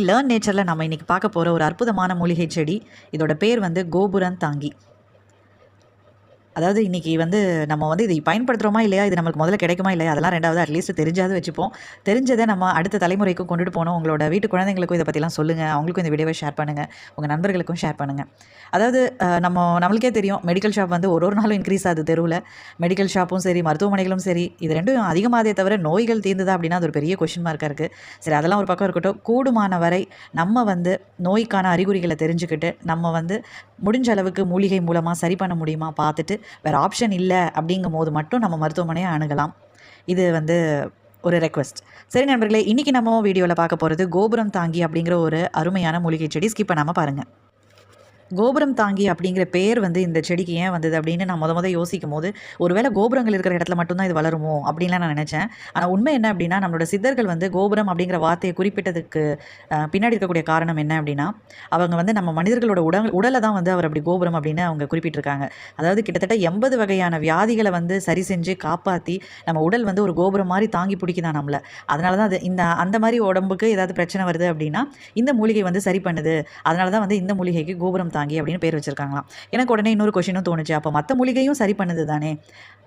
Learn நேச்சரில் நம்ம இன்றைக்கி பார்க்க போகிற ஒரு அற்புதமான மூலிகை செடி இதோட பேர் வந்து கோபுரன் தாங்கி. அதாவது இன்றைக்கி வந்து நம்ம வந்து இதை பயன்படுத்துகிறோமா இல்லையா? இது நம்மளுக்கு முதல்ல கிடைக்குமா இல்லையா? அதெல்லாம் ரெண்டாவது அட்லீஸ்ட் தெரிஞ்சாவது வச்சுப்போம். தெரிஞ்சதை நம்ம அடுத்த தலைமுறைக்கும் கொண்டுட்டு போனோம் உங்களோட வீட்டு குழந்தைங்களுக்கும் இதை பற்றிலாம் சொல்லுங்கள் அவங்களுக்கும் இந்த வீடியோவை ஷேர் பண்ணுங்கள் உங்கள் நண்பர்களுக்கும் ஷேர் பண்ணுங்கள் அதாவது நம்ம நம்மளுக்கே தெரியும். மெடிக்கல் ஷாப் வந்து ஒரு ஒரு நாளும் இன்க்ரீஸ் ஆகுது தெருவில். மெடிக்கல் ஷாப்பும் சரி மருத்துவமனைகளும் சரி இது ரெண்டும் அதிகமாகதே தவிர நோய்கள் தீர்ந்ததா அப்படின்னா அது ஒரு பெரிய கொஷின் மார்க்காக இருக்குது சரி அதெல்லாம் ஒரு பக்கம் இருக்கட்டும். கூடுமான வரை நம்ம வந்து நோய்க்கான அறிகுறிகளை தெரிஞ்சுக்கிட்டு நம்ம வந்து முடிஞ்ச அளவுக்கு மூலிகை மூலமாக சரி பண்ண முடியுமா? பார்த்துட்டு வேறு ஆப்ஷன் இல்லை அப்படிங்கும் போது மட்டும் நம்ம மருத்துவமனையை அணுகலாம். இது வந்து ஒரு ரெக்வெஸ்ட் சரி நண்பர்களே இன்றைக்கி நம்ம வீடியோவில் பார்க்க போகிறது கோபுரம் தாங்கி அப்படிங்கிற ஒரு அருமையான மூலிகை செடி. ஸ்கிப் பண்ணாமல் பாருங்கள் கோபுரம் தாங்கி அப்படிங்கிற பேர் வந்து இந்த செடிக்கு ஏன் வந்தது அப்படின்னு நான் முத முத யோசிக்கும் போது ஒருவேளை கோபுரங்கள் இருக்கிற இடத்துல மட்டும்தான் இது வளருமோ அப்படின்லாம் நான் நினச்சேன். ஆனால் உண்மை என்ன அப்படின்னா நம்மளோட சித்தர்கள் வந்து கோபுரம் அப்படிங்கிற வார்த்தையை குறிப்பிட்டதுக்கு பின்னாடி இருக்கக்கூடிய காரணம் என்ன அப்படின்னா அவங்க வந்து நம்ம மனிதர்களோட உடல் உடலை தான் வந்து அவர் அப்படி கோபுரம் அப்படின்னு அவங்க குறிப்பிட்டிருக்காங்க. அதாவது கிட்டத்தட்ட எண்பது வகையான வியாதிகளை வந்து சரி செஞ்சு காப்பாற்றி நம்ம உடல் வந்து ஒரு கோபுரம் மாதிரி தாங்கி பிடிக்குதான் நம்மளை? அதனால தான் அது இந்த அந்த மாதிரி உடம்புக்கு ஏதாவது பிரச்சனை வருது அப்படின்னா இந்த மூலிகை வந்து சரி பண்ணுது. அதனால தான் வந்து இந்த மூலிகைக்கு கோபுரம் தாங்கி அப்படின்னு பேர் வச்சிருக்காங்களாம். எனக்கு உடனே இன்னொரு கொஷினும் தோணுச்சு. அப்போ மற்ற மூலிகையும் சரி பண்ணுது தானே?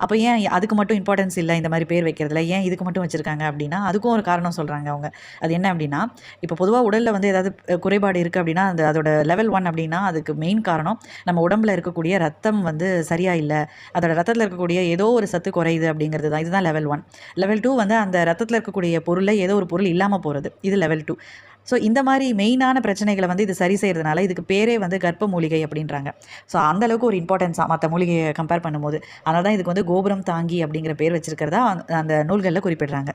அப்போ ஏன் அதுக்கு மட்டும் இம்பார்ட்டன்ஸ் இல்லை? இந்த மாதிரி பேர் வைக்கிறதுல ஏன் இதுக்கு மட்டும் வச்சுருக்காங்க அப்படின்னா அதுக்கும் ஒரு காரணம் சொல்கிறாங்க அவங்க. அது என்ன அப்படின்னா இப்போ பொதுவாக உடலில் வந்து ஏதாவது குறைபாடு இருக்குது அப்படின்னா அந்த அதோட லெவல் ஒன் அப்படின்னா அதுக்கு மெயின் காரணம் நம்ம உடம்புல இருக்கக்கூடிய ரத்தம் வந்து சரியாக இல்லை. அதோட ரத்தத்தில் இருக்கக்கூடிய ஏதோ ஒரு சத்து குறையுது அப்படிங்கிறது தான். இதுதான் லெவல் ஒன் லெவல் டூ வந்து அந்த ரத்தத்தில் இருக்கக்கூடிய பொருளை ஏதோ ஒரு பொருள் இல்லாமல் போகிறது இது லெவல் டூ ஸோ இந்த மாதிரி மெயினான பிரச்சனைகளை வந்து இது சரி செய்கிறதுனால இதுக்கு பேரே வந்து கர்ப்ப மூலிகை அப்படின்றாங்க. ஸோ அந்தளவுக்கு ஒரு இம்பார்ட்டன்ஸாக மற்ற மூலிகையை கம்பேர் பண்ணும்போது. அதனால தான் இதுக்கு வந்து கோபுரம் தாங்கி அப்படிங்கிற பேர் வச்சுருக்கிறதா அந்த- அந்த நூல்களில் குறிப்பிடுறாங்க.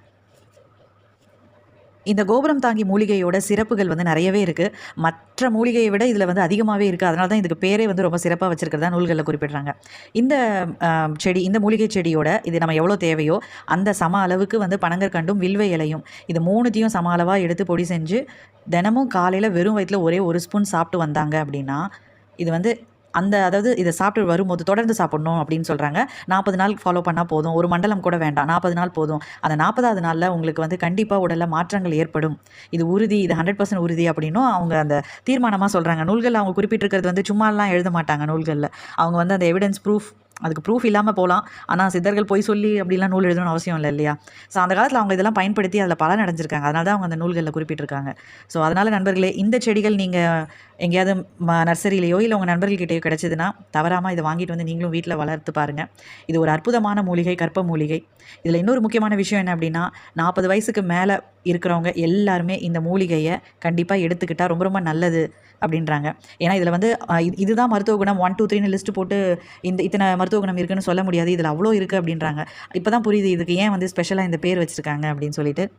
இந்த கோபுரம் தாங்கி மூலிகையோட சிறப்புகள் வந்து நிறையவே இருக்குது மற்ற மூலிகையை விட இதில் வந்து அதிகமாகவே இருக்குது அதனால தான் இதுக்கு பேரே வந்து ரொம்ப சிறப்பாக வச்சுருக்கிறதா நூல்களில் குறிப்பிடுறாங்க. இந்த செடி இந்த மூலிகை செடியோட இது நம்ம எவ்வளோ தேவையோ அந்த சம அளவுக்கு வந்து பனங்கற்கண்டும் வில்வ இலையும் இது மூணுத்தையும் சம அளவாக எடுத்து பொடி செஞ்சு தினமும் காலையில் வெறும் வயிற்றில் ஒரே ஒரு ஸ்பூன் சாப்பிட்டு வந்தாங்க அப்படின்னா இது வந்து அந்த அதாவது இதை சாப்பிட்டு வரும்போது தொடர்ந்து சாப்பிடணும் அப்படின்னு சொல்கிறாங்க நாற்பது நாள் ஃபாலோ பண்ணால் போதும். ஒரு மண்டலம் கூட வேண்டாம். நாற்பது நாள் போதும். அந்த நாற்பதாவது நாளில் உங்களுக்கு வந்து கண்டிப்பாக உடலில் மாற்றங்கள் ஏற்படும். இது உறுதி இது ஹண்ட்ரட் பர்சன்ட் உறுதி அப்படின்னும் அவங்க அந்த தீர்மானமாக சொல்கிறாங்க நூல்கள் அவங்க குறிப்பிட்டிருக்கிறது வந்து சும்மாலாம் எழுத மாட்டாங்க நூல்களில். அவங்க வந்து அந்த எவிடன்ஸ் ப்ரூஃப் அதுக்கு ப்ரூஃப் இல்லாமல் போகலாம் ஆனால் சித்தர்கள் போய் சொல்லி அப்படிலாம் நூல் எழுதணும்னு அவசியம் இல்லை இல்லையா? ஸோ அந்த காலத்தில் அவங்க இதெல்லாம் பயன்படுத்தி அதில் பலன் அடைஞ்சிருக்காங்க. அதனால தான் அவங்க அந்த நூல்களில் குறிப்பிட்டிருக்காங்க. ஸோ அதனால் நண்பர்களே இந்த செடிகள் நீங்கள் எங்கேயாவது ம நர்சரியிலையோ இல்லை உங்கள் நண்பர்கள்கிட்டயோ கிடச்சிதுன்னா தவறாமல் இதை வாங்கிட்டு வந்து நீங்களும் வீட்டில் வளர்த்து பாருங்கள் இது ஒரு அற்புதமான மூலிகை கற்ப மூலிகை. இதில் இன்னொரு முக்கியமான விஷயம் என்ன அப்படின்னா நாற்பது வயசுக்கு மேலே இருக்கிறவங்க எல்லாருமே இந்த மூலிகையை கண்டிப்பாக எடுத்துக்கிட்டால் ரொம்ப ரொம்ப நல்லது அப்படின்றாங்க. ஏன்னா இதில் வந்து இது- இதுதான் மருத்துவ குணம். ஒன் டூ த்ரீனு லிஸ்ட்டு போட்டு இந்த இத்தனை மருத்துவ குணம் இருக்குன்னு சொல்ல முடியாது. இதில் அவ்வளோ இருக்குது அப்படின்றாங்க. இப்போ தான் புரியுது இதுக்கு ஏன் வந்து ஸ்பெஷலாக இந்த பேர் வச்சுருக்காங்க அப்படின்னு சொல்லிட்டு.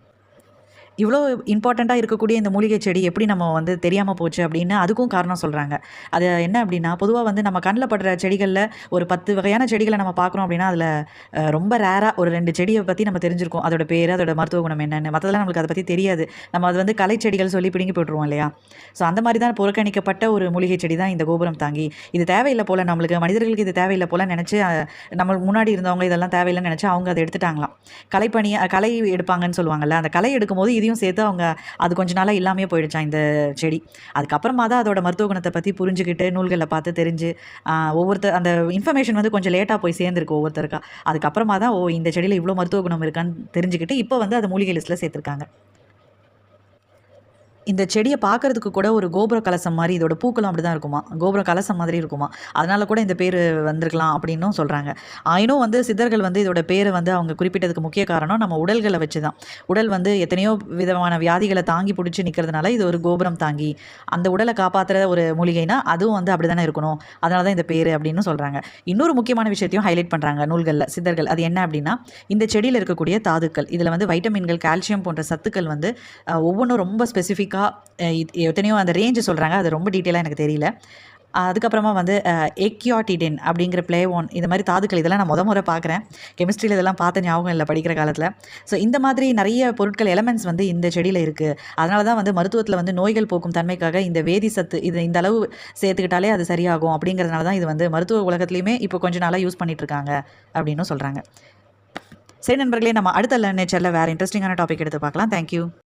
இவ்வளோ இம்பார்ட்டண்ட்டாக இருக்கக்கூடிய இந்த மூலிகை செடி எப்படி நம்ம வந்து தெரியாமல் போச்சு அப்படின்னு அதுக்கும் காரணம் சொல்கிறாங்க அது என்ன அப்படின்னா பொதுவாக வந்து நம்ம கண்ணில் படுற செடிகளில் ஒரு பத்து வகையான செடிகளை நம்ம பார்க்குறோம் அப்படின்னா அதில் ரொம்ப ரேராக ஒரு ரெண்டு செடியை பற்றி நம்ம தெரிஞ்சிருக்கோம். அதோட பேர் அதோட மருத்துவ குணம் என்னென்னு. மற்றதெல்லாம் நம்மளுக்கு அதை பற்றி தெரியாது. நம்ம அது வந்து கலை செடிகள் சொல்லி பிடுங்கி போட்டுருவோம் இல்லையா? ஸோ அந்த மாதிரி தான் புறக்கணிக்கப்பட்ட ஒரு மூலிகை செடி தான் இந்த கோபுரம் தாங்கி. இது தேவையில்லை போல் நம்மளுக்கு. மனிதர்களுக்கு இது தேவையில்லை போல் நினச்சி நம்ம முன்னாடி இருந்தவங்க இதெல்லாம் தேவையில்லைன்னு நினச்சி அவங்க அதை எடுத்துட்டாங்களாம். கலைப்பணி கலை எடுப்பாங்கன்னு சொல்லுவாங்கல்ல அந்த கலை எடுக்கும்போது இதையும் சேர்த்து அவங்க அது கொஞ்ச நாளாக இல்லாமே போயிடுச்சான் இந்த செடி. அதுக்கப்புறமா தான் அதோட மருத்துவ குணத்தை பற்றி புரிஞ்சுக்கிட்டு நூல்களை பார்த்து தெரிஞ்சு ஒவ்வொருத்தர் அந்த இன்ஃபர்மேஷன் வந்து கொஞ்சம் லேட்டாக போய் சேர்ந்துருக்கு ஒவ்வொருத்தருக்கா. அதுக்கப்புறமா தான் ஓ இந்த செடியில் இவ்வளோ மருத்துவ குணம் இருக்கான்னு தெரிஞ்சுக்கிட்டு இப்போ வந்து அதை மூலிகை லிஸ்ட்டில் சேர்த்துருக்காங்க. இந்த செடியை பார்க்கறதுக்கு கூட ஒரு கோபுர கலசம் மாதிரி இதோட பூக்களும் அப்படி தான் இருக்குமா? கோபுர கலசம் மாதிரி இருக்குமா? அதனால கூட இந்த பேர் வந்திருக்கலாம் அப்படின்னும் சொல்கிறாங்க ஆயினும் வந்து சித்தர்கள் வந்து இதோட பேரை வந்து அவங்க குறிப்பிட்டதுக்கு முக்கிய காரணம் நம்ம உடல்களை வச்சு தான் உடல் வந்து எத்தனையோ விதமான வியாதிகளை தாங்கி பிடிச்சி நிற்கிறதுனால இது ஒரு கோபுரம் தாங்கி அந்த உடலை காப்பாற்றுற ஒரு மூலிகைனா அதுவும் வந்து அப்படி தானே இருக்கணும். அதனால தான் இந்த பேர் அப்படின்னு சொல்கிறாங்க இன்னொரு முக்கியமான விஷயத்தையும் ஹைலைட் பண்ணுறாங்க நூல்களில் சித்தர்கள். அது என்ன அப்படின்னா இந்த செடியில் இருக்கக்கூடிய தாதுக்கள் இதில் வந்து வைட்டமின்கள் கால்சியம் போன்ற சத்துக்கள் வந்து ஒவ்வொன்றும் ரொம்ப ஸ்பெசிஃபிக் ஸ்பெசிஃபிக்காக எத்தனையோ அந்த ரேஞ்சு சொல்கிறாங்க அது ரொம்ப டீட்டெயிலாக எனக்கு தெரியல. அதுக்கப்புறமா வந்து எக்யாட்டிடின் அப்படிங்கிற பிளேவோன் இந்த மாதிரி தாதுக்கள் இதெல்லாம் நான் முத முறை பார்க்குறேன் கெமிஸ்ட்ரியில் இதெல்லாம் பார்த்த ஞாபகம் இல்லை படிக்கிற காலத்தில். ஸோ இந்த மாதிரி நிறைய பொருட்கள் எலமெண்ட்ஸ் வந்து இந்த செடியில் இருக்குது அதனால தான் வந்து மருத்துவத்தில் வந்து நோய்கள் போக்கும் தன்மைக்காக இந்த வேதி சத்து இது இந்த அளவு சேர்த்துக்கிட்டாலே அது சரியாகும் அப்படிங்கிறதுனால தான் இது வந்து மருத்துவ உலகத்துலேயுமே இப்போ கொஞ்ச நாளாக யூஸ் பண்ணிகிட்ருக்காங்க இருக்காங்க அப்படின்னு சொல்கிறாங்க சரி நண்பர்களே நம்ம அடுத்த நேச்சரில் வேறு இன்ட்ரெஸ்டிங்கான டாபிக் எடுத்து பார்க்கலாம். தேங்க்யூ